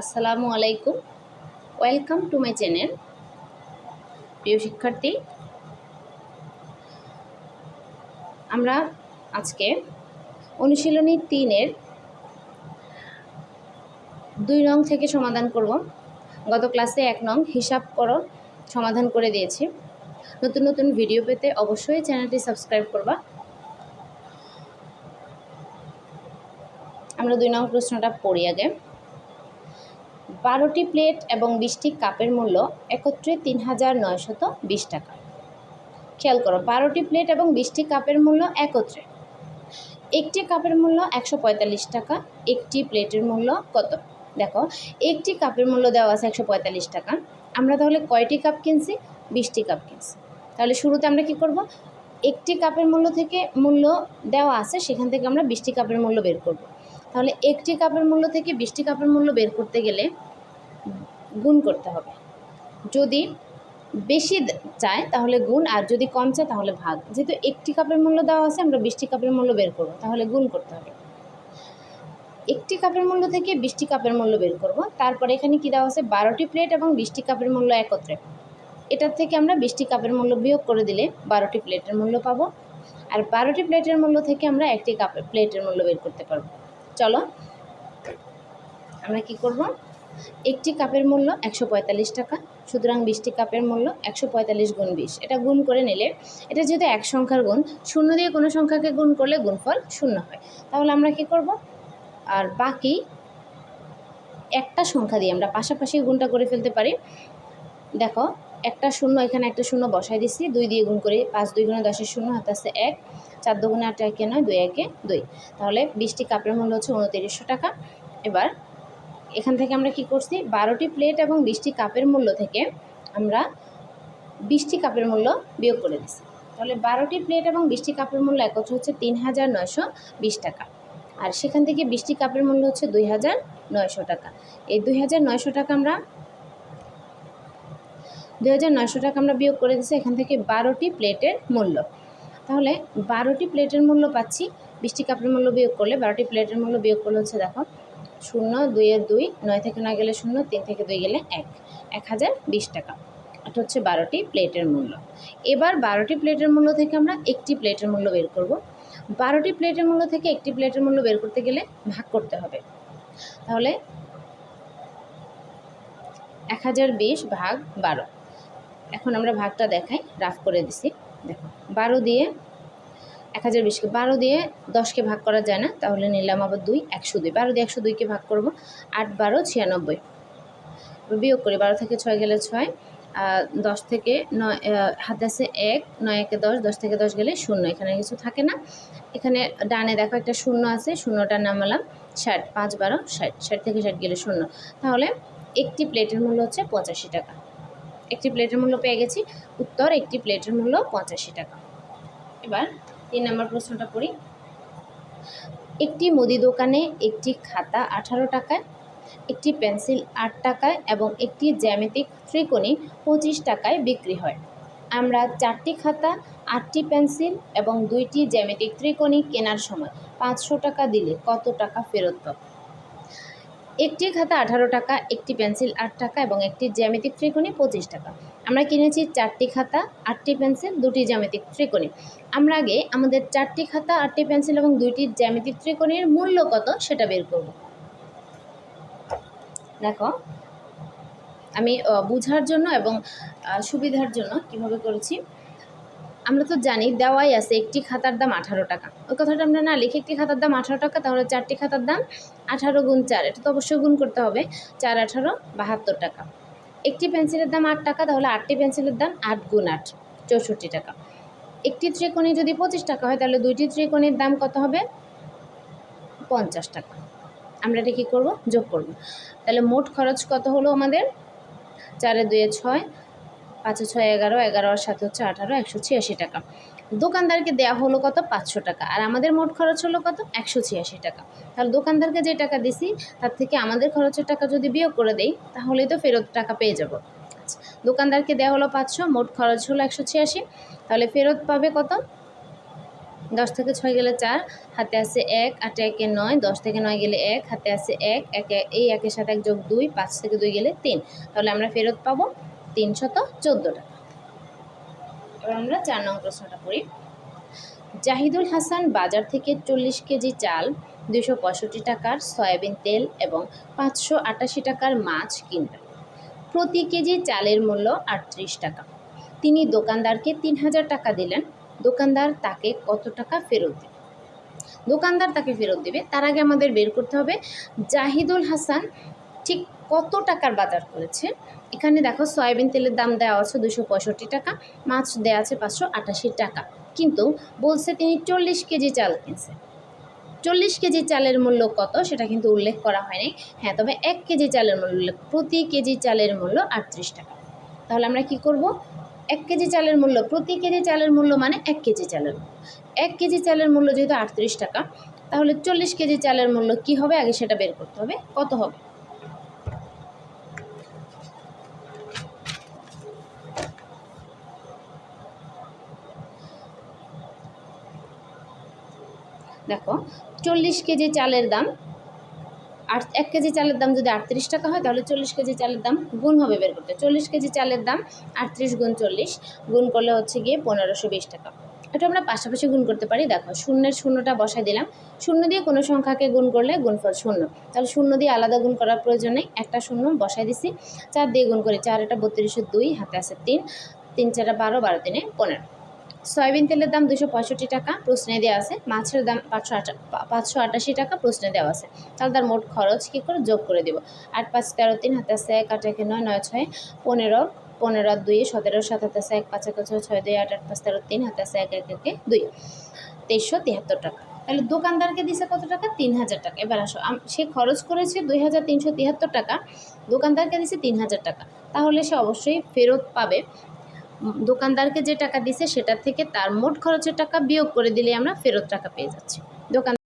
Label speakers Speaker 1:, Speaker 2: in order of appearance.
Speaker 1: আসসালামু আলাইকুম। Welcome to my channel প্রিয় শিক্ষার্থী, আমরা আজকে অনুশীলনী তিনের দুই নং থেকে সমাধান করব। গত ক্লাসে এক নং হিসাব করো, সমাধান করে দিয়েছি। নতুন নতুন ভিডিও পেতে অবশ্যই চ্যানেলটি সাবস্ক্রাইব করবা। আমরা দুই নং প্রশ্নটা পড়ি আগে। বারোটি প্লেট এবং বিশটি কাপের মূল্য একত্রে তিন হাজার নয়শত বিশ টাকা। খেয়াল করো, বারোটি প্লেট এবং বিশটি কাপের মূল্য একত্রে। একটি কাপের মূল্য একশো পঁয়তাল্লিশ টাকা, একটি প্লেটের মূল্য কত? দেখো, একটি কাপের মূল্য দেওয়া আছে একশো পঁয়তাল্লিশ টাকা। আমরা তাহলে কয়টি কাপ কিনছি? বিশটি কাপ কিনছি। তাহলে শুরুতে আমরা কি করব? একটি কাপের মূল্য থেকে মূল্য দেওয়া আছে, সেখান থেকে আমরা বিশটি কাপের মূল্য বের করব। তাহলে একটি কাপের মূল্য থেকে বিশটি কাপের মূল্য বের করতে গেলে গুণ করতে হবে। যদি বেশি চায় তাহলে গুণ, আর যদি কম চায় তাহলে ভাগ। যেহেতু একটি কাপের মূল্য দেওয়া আছে, আমরা বিশটি কাপের মূল্য বের করব, তাহলে গুণ করতে হবে। একটি কাপের মূল্য থেকে বিশটি কাপের মূল্য বের করব, তারপরে এখানে কী দেওয়া আছে? বারোটি প্লেট এবং বিশটি কাপের মূল্য একত্রে। এটার থেকে আমরা বিশটি কাপের মূল্য বিয়োগ করে দিলে বারোটি প্লেটের মূল্য পাবো, আর বারোটি প্লেটের মূল্য থেকে আমরা একটি কাপের প্লেটের মূল্য বের করতে পারব। চলো, আমরা কি করব? একটি কাপের মূল্য একশো পঁয়তাল্লিশ টাকা, সুতরাং বিশটি কাপের মূল্য একশো পঁয়তাল্লিশ গুণ বিশ। এটা গুণ করে নিলে, এটা যেহেতু এক সংখ্যার গুণ, শূন্য দিয়ে কোনো সংখ্যাকে গুণ করলে গুণফল শূন্য হয়। তাহলে আমরা কি করব? আর বাকি একটা সংখ্যা দিয়ে আমরা পাশাপাশি গুণটা করে ফেলতে পারি। দেখো, একটা শূন্য, এখানে একটা শূন্য বসাই দিচ্ছি দুই দিয়ে গুণ করে, পাঁচ দুই গুণে দশের শূন্য হাতে আছে এক, চার দুগুণে আট একে নয়, দুই একে দুই। তাহলে বিশটি কাপের মূল্য হচ্ছে উনতিরিশশো টাকা। এবার এখান থেকে আমরা কি করছি? বারোটি প্লেট এবং বিশটি কাপের মূল্য থেকে আমরা বিশটি কাপের মূল্য বিয়োগ করে দিচ্ছি তাহলে বারোটি প্লেট এবং বিশটি কাপের মূল্য একত্র হচ্ছে তিন হাজার নয়শো বিশ টাকা। আর সেখান থেকে বিশটি কাপের মূল্য হচ্ছে দুই হাজার নয়শো টাকা। এই দুই হাজার নয়শো টাকা আমরা দুই হাজার নয়শো টাকা আমরা বিয়োগ করে দিচ্ছি এখান থেকে বারোটি প্লেটের মূল্য। তাহলে বারোটি প্লেটের মূল্য পাচ্ছি, বিশটি কাপের মূল্য বিয়োগ করলে বারোটি প্লেটের মূল্য বিয়োগ করলে হচ্ছে দেখো শূন্য, দুইয়ের দুই, নয় থেকে নয় গেলে শূন্য, তিন থেকে দুই গেলে এক। এক হাজার বিশ টাকা। এটা হচ্ছে বারোটি প্লেটের মূল্য। এবার বারোটি প্লেটের মূল্য থেকে আমরা একটি প্লেটের মূল্য বের করব। বারোটি প্লেটের মূল্য থেকে একটি প্লেটের মূল্য বের করতে গেলে ভাগ করতে হবে। তাহলে এক হাজার বিশ ভাগ বারো। এখন আমরা ভাগটা দেখাই, রাফ করে দিছি। দেখো, বারো দিয়ে এক হাজার বিশকে বারো দিয়ে দশকে ভাগ করা যায় না, তাহলে নিলাম আবার দুই, একশো দুই। বারো দিয়ে একশো দুইকে ভাগ করব, আট বারো ছিয়ানব্বই। বিয়োগ করি, বারো থেকে ছয় গেলে ছয় দশ থেকে নয় হাতে আছে এক, নয় একে দশ দশ থেকে দশ গেলে শূন্য, এখানে কিছু থাকে না। এখানে ডানে দেখো একটা শূন্য আছে শূন্যটার নামালাম, ষাট, পাঁচ বারো, ষাট ষাট থেকে ষাট গেলে শূন্য। তাহলে একটি প্লেটের মূল্য হচ্ছে পঁচাশি টাকা। একটি প্লেটের মূল্য পেয়ে গেছি, উত্তর একটি প্লেটের মূল্য পঁচাশি টাকা। এবার তিন নম্বর প্রশ্নটা পড়ি। একটি মুদি দোকানে একটি খাতা আঠারো টাকায়, একটি পেন্সিল আট টাকায় এবং একটি জ্যামিতিক ত্রিকোণী পঁচিশ টাকায় বিক্রি হয়। আমরা চারটি খাতা, আটটি পেন্সিল এবং দুইটি জ্যামিতিক ত্রিকোণী কেনার সময় পাঁচশো টাকা দিলে কত টাকা ফেরত পাব? একটি খাতা আঠারো টাকা, একটি পেন্সিল আট টাকা এবং একটি জ্যামিতিক ত্রিকোণী পঁচিশ টাকা। আমরা কিনেছি চারটি খাতা, আটটি পেন্সিল, দুটি জ্যামিতিক ত্রিকোণী। আমরা আগে আমাদের চারটি খাতা, আটটি পেন্সিল এবং দুইটি জ্যামিতিক ত্রিকোণীর মূল্য কত সেটা বের করব। দেখো, আমি বোঝার জন্য এবং সুবিধার জন্য কীভাবে করেছি? আমরা তো জানি দেওয়াই আছে, একটি খাতার দাম আঠারো টাকা। ওই কথাটা আমরা না লিখে একটি খাতার দাম আঠারো টাকা, তাহলে চারটি খাতার দাম আঠারো গুণ চার। এটা তো অবশ্যই গুণ করতে হবে, চার, আঠারো, বাহাত্তর টাকা। একটি পেন্সিলের দাম আট টাকা, তাহলে আটটি পেন্সিলের দাম আট গুণ আট, চৌষট্টি টাকা। একটি ত্রিকোণী যদি পঁচিশ টাকা হয়, তাহলে দুইটি ত্রিকোণীর দাম কত হবে? পঞ্চাশ টাকা। আমরা এটা কী করব? যোগ করব। তাহলে মোট খরচ কত হলো আমাদের? চারে দুয়ে ছয় পাঁচে ছয় এগারো এগারো আর সাথে হচ্ছে আঠারো একশো ছিয়াশি টাকা। দোকানদারকে দেওয়া হলো কত? পাঁচশো টাকা। আর আমাদের মোট খরচ হলো কত? একশো ছিয়াশি টাকা। তাহলে দোকানদারকে যে টাকা দিছি তার থেকে আমাদের খরচের টাকা যদি বিয়োগ করে দেই তাহলেই তো ফেরত টাকা পেয়ে যাব। আচ্ছা, দোকানদারকে দেওয়া হলো পাঁচশো মোট খরচ হলো একশো ছিয়াশি। তাহলে ফেরত পাবে কত? দশ থেকে ছয় গেলে চার হাতে আছে এক আটে একে নয় দশ থেকে নয় গেলে এক হাতে আছে এক একে এই একের সাথে এক যোগ দুই পাঁচ থেকে দুই গেলে তিন। তাহলে আমরা ফেরত পাবো তিনশত চোদ্দ টাকা। এবার আমরা চার নং প্রশ্নটা করি জাহিদুল হাসান বাজার থেকে চল্লিশ কেজি চাল দুশো পঁয়ষট্টি টাকার সয়াবিন তেল এবং পাঁচশো আটাশি টাকার মাছ কিনবেন। প্রতি কেজি চালের মূল্য আটত্রিশ টাকা। তিনি দোকানদারকে তিন হাজার টাকা দিলেন। দোকানদার তাকে কত টাকা ফেরত দেবে? দোকানদার তাকে ফেরত দেবে। তার আগে আমাদের বের করতে হবে, জাহিদুল হাসান ঠিক কত টাকার বাজার করেছে? এখানে দেখো সয়াবিন তেলের দাম দেওয়া আছে দুশো পঁয়ষট্টি টাকা, মাছ দেওয়া আছে পাঁচশো আটাশি টাকা। কিন্তু বলছে তিনি চল্লিশ কেজি চাল কিনছে চল্লিশ কেজি চালের মূল্য কত সেটা কিন্তু উল্লেখ করা হয়নি। হ্যাঁ তবে এক কেজি চালের মূল্য প্রতি কেজি চালের মূল্য আটত্রিশ টাকা। তাহলে আমরা কি করব? এক কেজি চালের মূল্য, প্রতি কেজি চালের মূল্য মানে এক কেজি চালের এক কেজি চালের মূল্য যেহেতু আটত্রিশ টাকা, তাহলে চল্লিশ কেজি চালের মূল্য কি হবে? আগে সেটা বের করতে হবে। কত হবে? দেখো, চল্লিশ কেজি চালের দাম আট এক কেজি চালের দাম যদি আটত্রিশ টাকা হয়, তাহলে চল্লিশ কেজি চালের দাম গুণ হবে বের করতে। চল্লিশ কেজি চালের দাম আটত্রিশ গুণ চল্লিশ, গুণ করলে হচ্ছে গিয়ে পনেরোশো বিশ টাকা। এটা আমরা পাশাপাশি গুণ করতে পারি। দেখো, শূন্যের শূন্যটা বসাই দিলাম। শূন্য দিয়ে কোনো সংখ্যাকে গুণ করলে গুণফল শূন্য। তাহলে শূন্য দিয়ে আলাদা গুণ করার প্রয়োজন নেই। একটা শূন্য বসাই দিছি। চার দিয়ে গুণ করি, চার এটা বত্রিশশো দুই, হাতে আছে তিন। তিন চারটা বারো বারো তিনে পনেরো। সয়াবিন তেলের দাম দুশো পঁয়ষট্টি টাকা প্রশ্নে দেওয়া আছে। মাছের দাম পাঁচশো আটা পাঁচশো আটাশি টাকা প্রশ্নে দেওয়া আছে। তাহলে তার মোট খরচ কী করে? যোগ করে দেবো। আট পাঁচ তেরো তিন হাতে আছে এক, আট এক নয় নয় ছয়। পনেরো পনেরো দুই, সতেরো সাত হাতে আছে এক, পাঁচ এক ছয় ছয় দুই, আট আট পাঁচ তেরো তিন হাতে আছে এক এক একে দুই। তেইশশো তিয়াত্তর টাকা। তাহলে দোকানদারকে দিছে কত টাকা? তিন হাজার টাকা। এবার আসো সে খরচ করেছে দুই হাজার তিনশো তিয়াত্তর টাকা, দোকানদারকে দিছে তিন হাজার টাকা। তাহলে সে অবশ্যই ফেরত পাবে দোকানদারকে যে টাকা দিছে সেটা থেকে তার মোট খরচের টাকা বিয়োগ করে দিলে আমরা ফেরত টাকা পেয়ে যাচ্ছি। দোকান